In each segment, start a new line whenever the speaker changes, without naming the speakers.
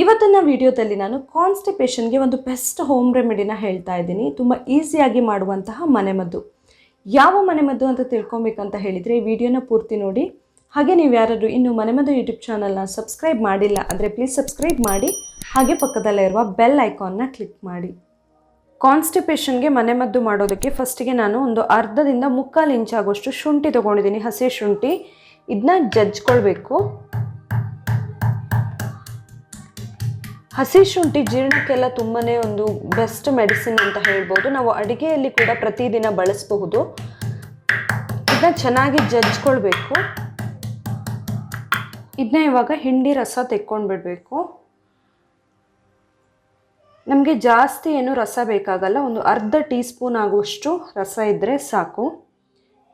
ಇವತ್ತಿನ ವಿಡಿಯೋದಲ್ಲಿ ನಾನು ಕಾನ್ಸ್ಟಿಪೇಷನ್ಗೆ ಒಂದು ಬೆಸ್ಟ್ ಹೋಮ್ ರೆಮಿಡಿನ ಹೇಳ್ತಾ ಇದ್ದೀನಿ. ತುಂಬ ಈಸಿಯಾಗಿ ಮಾಡುವಂತಹ ಮನೆಮದ್ದು. ಯಾವ ಮನೆಮದ್ದು ಅಂತ ತಿಳ್ಕೊಬೇಕಂತ ಹೇಳಿದರೆ ಈ ವಿಡಿಯೋನ ಪೂರ್ತಿ ನೋಡಿ. ಹಾಗೆ ನೀವು ಯಾರಾದರೂ ಇನ್ನು ಮನೆಮದ್ದು ಯೂಟ್ಯೂಬ್ ಚಾನಲ್ನ ಸಬ್ಸ್ಕ್ರೈಬ್ ಮಾಡಿಲ್ಲ ಅಂದರೆ ಪ್ಲೀಸ್ ಸಬ್ಸ್ಕ್ರೈಬ್ ಮಾಡಿ. ಹಾಗೆ ಪಕ್ಕದಲ್ಲೇ ಇರುವ ಬೆಲ್ ಐಕಾನ್ನ ಕ್ಲಿಕ್ ಮಾಡಿ. ಕಾನ್ಸ್ಟಿಪೇಷನ್ಗೆ ಮನೆಮದ್ದು ಮಾಡೋದಕ್ಕೆ ಫಸ್ಟಿಗೆ ನಾನು ಒಂದು ಅರ್ಧದಿಂದ ಮುಕ್ಕಾಲು ಇಂಚಾಗುವಷ್ಟು ಶುಂಠಿ ತೊಗೊಂಡಿದ್ದೀನಿ. ಹಸಿ ಶುಂಠಿ. ಇದನ್ನ ಜಜ್ಕೊಳ್ಬೇಕು ಹಸಿ ಶುಂಠಿ ಜೀರ್ಣಕ್ಕೆಲ್ಲ ತುಂಬಾ ಒಂದು ಬೆಸ್ಟ್ ಮೆಡಿಸಿನ್ ಅಂತ ಹೇಳ್ಬೋದು. ನಾವು ಅಡುಗೆಯಲ್ಲಿ ಕೂಡ ಪ್ರತಿದಿನ ಬಳಸಬಹುದು. ಇದನ್ನ ಚೆನ್ನಾಗಿ ಜಜ್ಕೊಳ್ಬೇಕು ಇದನ್ನ ಇವಾಗ ಹಿಂಡಿ ರಸ ತೆಕ್ಕೊಂಡ್ಬಿಡ್ಬೇಕು. ನಮಗೆ ಜಾಸ್ತಿ ಏನು ರಸ ಬೇಕಾಗಲ್ಲ, ಒಂದು ಅರ್ಧ ಟೀ ಸ್ಪೂನ್ ಆಗುವಷ್ಟು ರಸ ಇದ್ದರೆ ಸಾಕು.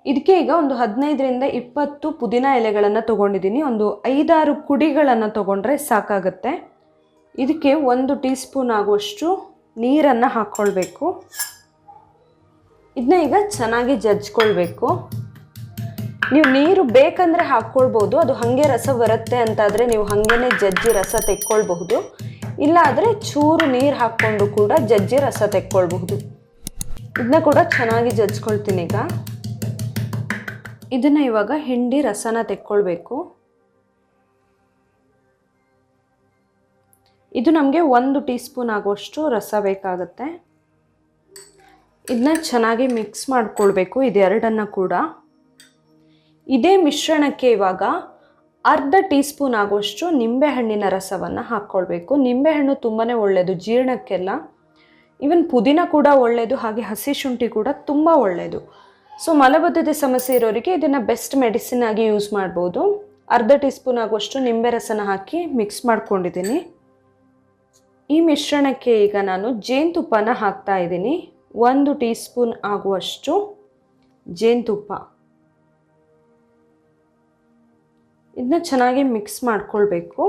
ಇದಕ್ಕೆ ಈಗ ಒಂದು ಹದಿನೈದರಿಂದ ಇಪ್ಪತ್ತು ಪುದೀನ ಎಲೆಗಳನ್ನು ತೊಗೊಂಡಿದ್ದೀನಿ. ಒಂದು ಐದಾರು ಕುಡಿಗಳನ್ನು ತೊಗೊಂಡ್ರೆ ಸಾಕಾಗುತ್ತೆ. ಇದಕ್ಕೆ ಒಂದು ಟೀ ಸ್ಪೂನ್ ಆಗುವಷ್ಟು ನೀರನ್ನು ಹಾಕ್ಕೊಳ್ಬೇಕು. ಇದನ್ನ ಈಗ ಚೆನ್ನಾಗಿ ಜಜ್ಕೊಳ್ಬೇಕು ನೀವು ನೀರು ಬೇಕಂದರೆ ಹಾಕ್ಕೊಳ್ಬೋದು, ಅದು ಹಾಗೆ ರಸ ಬರುತ್ತೆ ಅಂತಾದರೆ ನೀವು ಹಾಗೇನೆ ಜಜ್ಜಿ ರಸ ತೆಕ್ಕೊಳ್ಬಹುದು. ಇಲ್ಲ ಆದರೆ ಚೂರು ನೀರು ಹಾಕ್ಕೊಂಡು ಕೂಡ ಜಜ್ಜಿ ರಸ ತೆಕ್ಕೊಳ್ಬಹುದು. ಇದನ್ನ ಕೂಡ ಚೆನ್ನಾಗಿ ಜಜ್ಕೊಳ್ತೀನಿ ಈಗ. ಇದನ್ನು ಇವಾಗ ಹಿಂಡಿ ರಸನ ತೆಕ್ಕೊಳ್ಬೇಕು. ಇದು ನಮಗೆ ಒಂದು ಟೀ ಸ್ಪೂನ್ ಆಗುವಷ್ಟು ರಸ ಬೇಕಾಗುತ್ತೆ. ಇದನ್ನ ಚೆನ್ನಾಗಿ ಮಿಕ್ಸ್ ಮಾಡಿಕೊಳ್ಬೇಕು ಇದೆರಡನ್ನು ಕೂಡ. ಇದೇ ಮಿಶ್ರಣಕ್ಕೆ ಇವಾಗ ಅರ್ಧ ಟೀ ಸ್ಪೂನ್ ಆಗುವಷ್ಟು ನಿಂಬೆಹಣ್ಣಿನ ರಸವನ್ನು ಹಾಕ್ಕೊಳ್ಬೇಕು. ನಿಂಬೆಹಣ್ಣು ತುಂಬಾ ಒಳ್ಳೆಯದು ಜೀರ್ಣಕ್ಕೆಲ್ಲ. ಈವನ್ ಪುದೀನ ಕೂಡ ಒಳ್ಳೆಯದು ಹಾಗೆ ಹಸಿ ಶುಂಠಿ ಕೂಡ ತುಂಬ ಒಳ್ಳೆಯದು ಸೊ ಮಲಬದ್ಧತೆ ಸಮಸ್ಯೆ ಇರೋರಿಗೆ ಇದನ್ನು ಬೆಸ್ಟ್ ಮೆಡಿಸಿನ್ ಆಗಿ ಯೂಸ್ ಮಾಡ್ಬೋದು. ಅರ್ಧ ಟೀ ಸ್ಪೂನ್ ಆಗುವಷ್ಟು ನಿಂಬೆ ರಸನ ಹಾಕಿ ಮಿಕ್ಸ್ ಮಾಡ್ಕೊಂಡಿದ್ದೀನಿ. ಈ ಮಿಶ್ರಣಕ್ಕೆ ಈಗ ನಾನು ಜೇನುತುಪ್ಪನ ಹಾಕ್ತಾ ಇದ್ದೀನಿ. ಒಂದು ಟೀ ಸ್ಪೂನ್ ಆಗುವಷ್ಟು ಜೇನುತುಪ್ಪ. ಇದನ್ನ ಚೆನ್ನಾಗಿ ಮಿಕ್ಸ್ ಮಾಡ್ಕೊಳ್ಬೇಕು.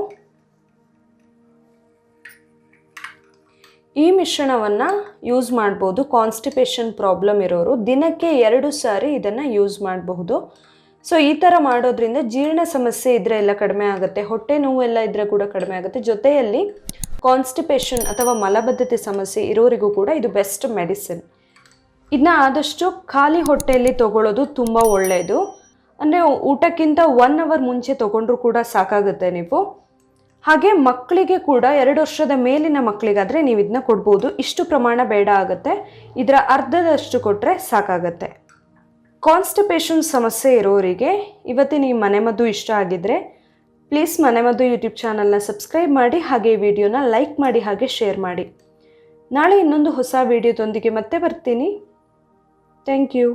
ಈ ಮಿಶ್ರಣವನ್ನು ಯೂಸ್ ಮಾಡ್ಬೋದು. ಕಾನ್ಸ್ಟಿಪೇಷನ್ ಪ್ರಾಬ್ಲಮ್ ಇರೋರು ದಿನಕ್ಕೆ ಎರಡು ಸಾರಿ ಇದನ್ನು ಯೂಸ್ ಮಾಡಬಹುದು. ಸೊ, ಈ ಥರ ಮಾಡೋದ್ರಿಂದ ಜೀರ್ಣ ಸಮಸ್ಯೆ ಇದ್ದರೆ ಎಲ್ಲ ಕಡಿಮೆ ಆಗುತ್ತೆ. ಹೊಟ್ಟೆ ನೋವು ಎಲ್ಲ ಇದ್ದರೆ ಕೂಡ ಕಡಿಮೆ ಆಗುತ್ತೆ. ಜೊತೆಯಲ್ಲಿ ಕಾನ್ಸ್ಟಿಪೇಷನ್ ಅಥವಾ ಮಲಬದ್ಧತೆ ಸಮಸ್ಯೆ ಇರೋರಿಗೂ ಕೂಡ ಇದು ಬೆಸ್ಟ್ ಮೆಡಿಸಿನ್ ಇದನ್ನ ಆದಷ್ಟು ಖಾಲಿ ಹೊಟ್ಟೆಯಲ್ಲಿ ತಗೊಳ್ಳೋದು ತುಂಬ ಒಳ್ಳೆಯದು ಅಂದರೆ ಊಟಕ್ಕಿಂತ ಒನ್ ಅವರ್ ಮುಂಚೆ ತೊಗೊಂಡ್ರೂ ಕೂಡ ಸಾಕಾಗುತ್ತೆ ನೀವು. ಹಾಗೆ ಮಕ್ಕಳಿಗೆ ಕೂಡ ಎರಡು ವರ್ಷದ ಮೇಲಿನ ಮಕ್ಕಳಿಗಾದರೆ ನೀವು ಇದನ್ನ ಕೊಡ್ಬೋದು. ಇಷ್ಟು ಪ್ರಮಾಣ ಬೇಡ ಆಗುತ್ತೆ. ಇದರ ಅರ್ಧದಷ್ಟು ಕೊಟ್ಟರೆ ಸಾಕಾಗತ್ತೆ. ಕಾನ್ಸ್ಟಿಪೇಷನ್ ಸಮಸ್ಯೆ ಇರೋರಿಗೆ ಇವತ್ತಿನ ಈ ಮನೆಮದ್ದು ಇಷ್ಟ ಆಗಿದ್ದರೆ ಪ್ಲೀಸ್ ಮನೆಮದ್ದು ಯೂಟ್ಯೂಬ್ ಚಾನಲ್ನ ಸಬ್ಸ್ಕ್ರೈಬ್ ಮಾಡಿ ಹಾಗೆ ವಿಡಿಯೋನ ಲೈಕ್ ಮಾಡಿ ಹಾಗೆ ಶೇರ್ ಮಾಡಿ. ನಾಳೆ ಇನ್ನೊಂದು ಹೊಸ ವಿಡಿಯೋದೊಂದಿಗೆ ಮತ್ತೆ ಬರ್ತೀನಿ. Thank you.